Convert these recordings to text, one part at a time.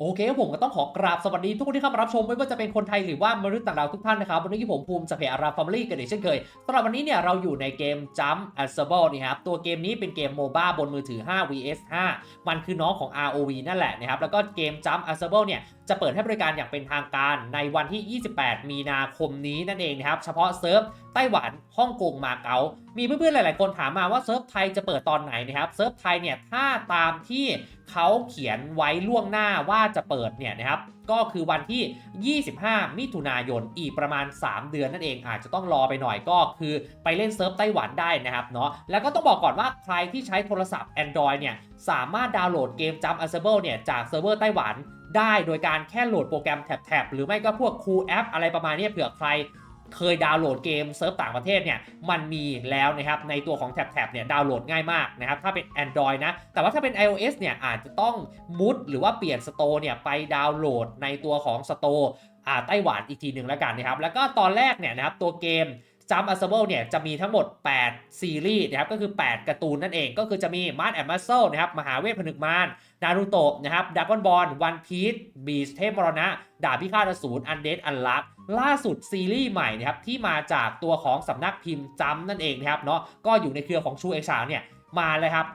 โอเคผมก็ต้องขอกราบสวัสดีทุกคนที่เข้ามารับชมไม่ว่าจะเป็นคนไทยหรือว่ามนุษย์ต่างดาวทุกท่านนะครับวันนี้ผมภูมิจากเพจอาราฟาร์มลี่กันอีกเช่นเคยสำหรับวันนี้เนี่ยเราอยู่ในเกม Jump a s b l e นี่ครับตัวเกมนี้เป็นเกมโมบ้าบนมือถือ 5 vs 5 มันคือน้องของ ROV นั่นแหละนะครับแล้วก็เกม Jump a s b l e เนี่ยจะเปิดให้บริการอย่างเป็นทางการในวันที่ 28 มีนาคมนี้นั่นเองนะครับเฉพาะเซิร์ฟ ไต้หวันฮ่องกงมาเก๊ามีเพื่อนๆหลาย ๆ คนถามมาว่าเซิร์ฟไทยจะเปิดตอนไหนนะครับเซิร์ฟไทยเนี่ยถ้าตามที่เขาเขียนไว้ล่วงหน้าว่าจะเปิดเนี่ยนะครับก็คือวันที่ 25 มิถุนายนอีกประมาณ 3 เดือนนั่นเองอาจจะต้องรอไปหน่อยก็คือไปเล่นเซิร์ฟไต้หวันได้นะครับเนาะแล้วก็ต้องบอกก่อนว่าใครที่ใช้โทรศัพท์ Android เนี่ยสามารถดาวน์โหลดเกม Jump a s b l e เนี่ยจากเซิร์ฟเวอร์ไต้หวันได้โดยการแค่โหลดโปรแกรมแท็บๆหรือไม่ก็พวก Cool App อะไรประมาณนี้เผื่อใคร เคยดาวน์โหลดเกมเซิร์ฟต่างประเทศเนี่ยมันมีแล้วนะครับในตัวของแท็บๆเนี่ยดาวน์โหลดง่ายมากนะครับถ้าเป็น Android นะแต่ว่าถ้าเป็น iOS เนี่ยอาจจะต้องมุดหรือว่าเปลี่ยนสโตร์เนี่ยไปดาวน์โหลดในตัวของสโตร์อ่าไต้หวันอีกทีหนึ่งแล้วกันนะครับแล้วก็ตอนแรกเนี่ยนะครับตัวเกม Jump a s b l e เนี่ยจะมีทั้งหมด 8 ซีรีส์นะครับก็คือ 8 การ์ตูนนั่นเอง ก็คือจะมีมาร์ and Muscle นะครับมหาเวทผนึกมารนารูโตะนะครับดักกอนบอลวันพีซบีสเทพมรณะ ดาบพิฆาตอสูรอันเดดอันลักล่าสุดซีรีส์ใหม่นะครับที่มาจากตัวของสำนักพิมพ์จัมนั่นเองนะครับเนาะก็อยู่ในเครือของชูเอ็กซ์าเนี่ยมาเลยครับ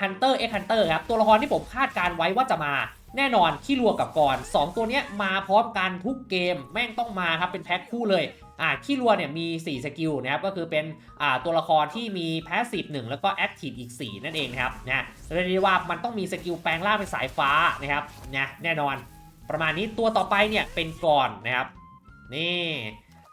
Hunter x Hunter ครับตัวละครที่ผมคาดการไว้ว่าจะมาแน่นอนขี้รัวกับก่อน 2 ตัวเนี้ยมาพร้อมกันทุกเกมแม่งต้องมาครับเป็นแพ็คคู่เลย อ่าขี้รัวเนี่ยมี 4 สกิลนะครับก็คือเป็นอ่าตัวละครที่มี Passive 1แล้วก็แอคทีฟอีก 4 นั่นเองนะครับนะเรียกได้ว่ามันต้องมีสกิลแปลงร่างเป็นสายฟ้านะครับนะแน่นอน ประมาณนี้ตัวต่อไปเนี่ยเป็นก่อนนะครับนี่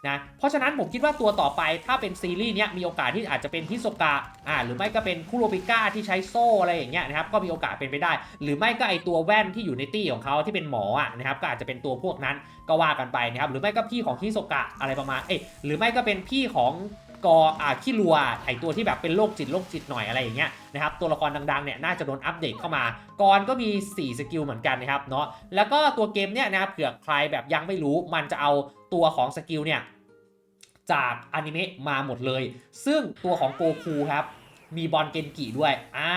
นะเพราะฉะนั้นผมคิดว่าตัวต่อไปถ้าเป็นซีรีส์เนี้ยมีโอกาสที่อาจจะเป็นฮิโซกะอ่าหรือไม่ก็เป็นคุโรบิก้าที่ใช้โซ่อะไรอย่างเงี้ยนะครับก็มีโอกาสเป็นไปได้ หรือไม่ก็ไอตัวแว่นที่อยู่ในตี้ของเขาที่เป็นหมออะนะครับก็อาจจะเป็นตัวพวกนั้นก็ว่ากันไปนะครับหรือไม่ก็พี่ของฮิโซกะอะไรประมาณเอ้ยหรือไม่ก็เป็นพี่ของกออ่าขี้รัวไอตัวที่แบบเป็นโรคจิตโรคจิตหน่อยอะไรอย่างเงี้ยนะครับตัวละครดังๆเนี่ยน่าจะโดนอัปเดตเข้ามากอนก็มี 4 สกิลเหมือนกันนะครับเนาะแล้วก็ตัวเกมเนี่ยนะครับเผื่อใครแบบยังไม่รู้มันจะเอาตัวของสกิลเนี่ย จากอนิเมะมาหมดเลย ซึ่งตัวของโกคูครับ มีบอลเกนกิด้วย อ่า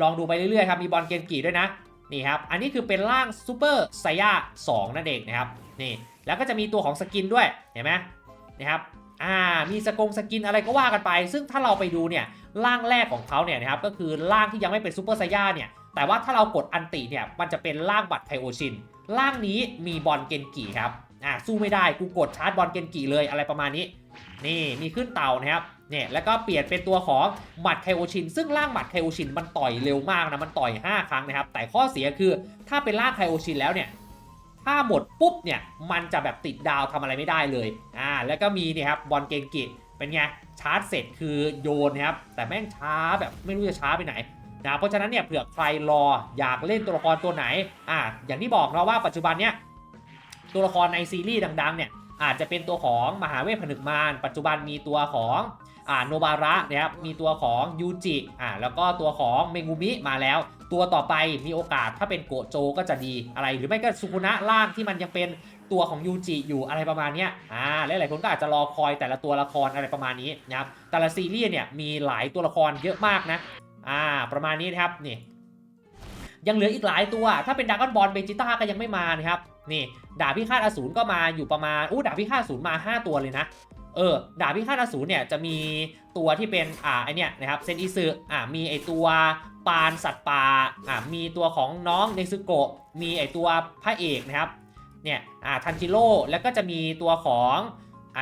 ลองดูไปเรื่อยๆครับ มีบอลเกนกิด้วยนะ นี่ครับ อันนี้คือเป็นร่างซูเปอร์ไซย่า2นั่นเองนะครับ นี่ แล้วก็จะมีตัวของสกินด้วย เห็นไหมนะครับ อ่า มีสกงสกินอะไรก็ว่ากันไป ซึ่งถ้าเราไปดูเนี่ยร่างแรกของเขาเนี่ยนะครับ ก็คือร่างที่ยังไม่เป็นซูเปอร์ไซย่าเนี่ย แต่ว่าถ้าเรากดอันติเนี่ย มันจะเป็นร่างบัตรไคโอชิน ร่างนี้มีบอลเกนกิครับ อ่าสู้ไม่ได้กูกดชาร์จบอลเกนกิเลยอะไรประมาณนี้ นี่มีขึ้นเต่านะครับเนี่ยแล้วก็เปลี่ยนเป็นตัวของหมัดไคโอชิน ซึ่งร่างหมัดไคโอชินมันต่อยเร็วมากนะมันต่อย 5 ครั้งนะครับ แต่ข้อเสียคือถ้าเป็นร่างไคโอชินแล้วเนี่ยถ้าหมดปุ๊บเนี่ยมันจะแบบติดดาวทำอะไรไม่ได้เลยอ่าแล้วก็มีเนี่ยครับบอลเกนกิเป็นไงชาร์จเสร็จคือโยนนะครับแต่แม่งช้าแบบไม่รู้จะช้าไปไหนนะเพราะฉะนั้นเนี่ยเผื่อใครรออยากเล่นตัวละครตัวไหนอ่าอย่างที่บอกเนะว่าปัจจุบันเนี่ย ตัวละครในซีรีส์ดังๆเนี่ยอาจจะเป็นตัวของมหาเวทผนึกมารปัจจุบันมีตัวของอ่าโนบาระนะครับมีตัวของยูจิอ่าแล้วก็ตัวของเมงูมิมาแล้ว ตัวต่อไปมีโอกาสถ้าเป็นโกโจก็จะดีอะไร หรือไม่ก็สุคุนะล่างที่มันยังเป็นตัวของยูจิอยู่อะไรประมาณนี้อ่าหลายๆคนก็อาจจะรอคอยแต่ละตัวละครอะไรประมาณนี้นะครับแต่ละซีรีส์เนี่ยมีหลายตัวละครเยอะมากนะอ่าประมาณนี้นะครับนี่ยังเหลืออีกหลายตัว ถ้าเป็นดากอนบอลเบจิต้าก็ยังไม่มานะครับ นี่ดาบพิฆาตอสูรก็มาอยู่ประมาณอู้ดาบพิฆาตอสูรมา 5 ตัวเลยนะเออดาบพิฆาตอสูรเนี่ยจะมีตัวที่เป็นอ่าไอเนี่ยนะครับเซนอิซึอ่ามีไอตัวปานสัตว์ป่าอ่ามีตัวของน้องเนซึโกะมีไอตัวพระเอกนะครับเนี่ยอ่าทันจิโร่แล้วก็จะมีตัวของไอ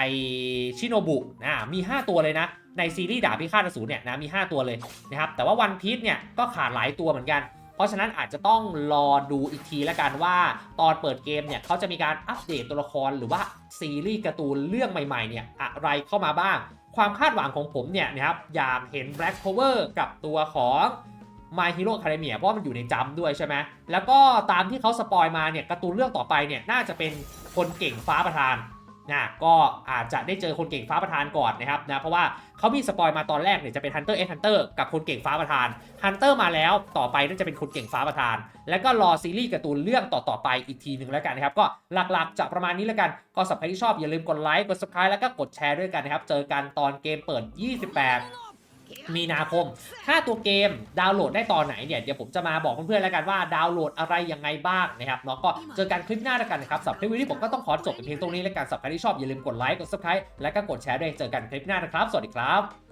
ชิโนบุอ่ามี 5 ตัวเลยนะในซีรีส์ดาบพิฆาตอสูรเนี่ยนะมี 5 ตัวเลยนะครับแต่ว่าวันพีชเนี่ยก็ขาดหลายตัวเหมือนกัน ราะฉะนั้นอาจจะต้องรอดูอีกทีแล้วกันว่า ตอนเปิดเกมเนี่ยเขาจะมีการอัปเดตตัวละครหรือว่าซีรีส์การ์ตูนเรื่องใหม่ๆเนี่ยอะไรเข้ามาบ้าง ความคาดหวังของผมเนี่ยนะครับอยากเห็น Black Clover กับตัวของ My Hero Academia เพราะมันอยู่ในจัมป์ด้วยใช่ไหมแล้วก็ตามที่เขาสปอยมาเนี่ยการ์ตูนเรื่องต่อไปเนี่ยน่าจะเป็นคนเก่งฟ้าประธาน นะก็อาจจะได้เจอคนเก่งฟ้าประธานก่อนนะครับนะเพราะว่าเขามีสปอยมาตอนแรกเนี่ยจะเป็น Hunter x Hunter กับคนเก่งฟ้าประธาน Hunter มาแล้วต่อไปน่าจะเป็นคนเก่งฟ้าประธาน แล้วก็รอซีรีส์การ์ตูนเรื่องต่อๆไปอีกทีหนึ่งแล้วกันนะครับก็หลักๆจะประมาณนี้แล้วกันก็สำหรับใครที่ชอบอย่าลืมกดไลค์กด subscribe แล้วก็กดแชร์ด้วยกันนะครับเจอกันตอนเกมเปิด 28 มีนาคม ถ้าตัวเกมดาวน์โหลดได้ตอนไหนเนี่ย เดี๋ยวผมจะมาบอกเพื่อนๆแล้วกันว่าดาวน์โหลดอะไรยังไงบ้างนะครับเนาะก็เจอกันคลิปหน้าแล้วกันนะครับสำหรับคลิปวิดีโอผมก็ต้องขอจบเป็นเพียงตรงนี้แล้วกันสำหรับใครที่ชอบอย่าลืมกดไลค์ กดซับสไครต์และก็กดแชร์ด้วย เจอกันคลิปหน้านะครับ สวัสดีครับ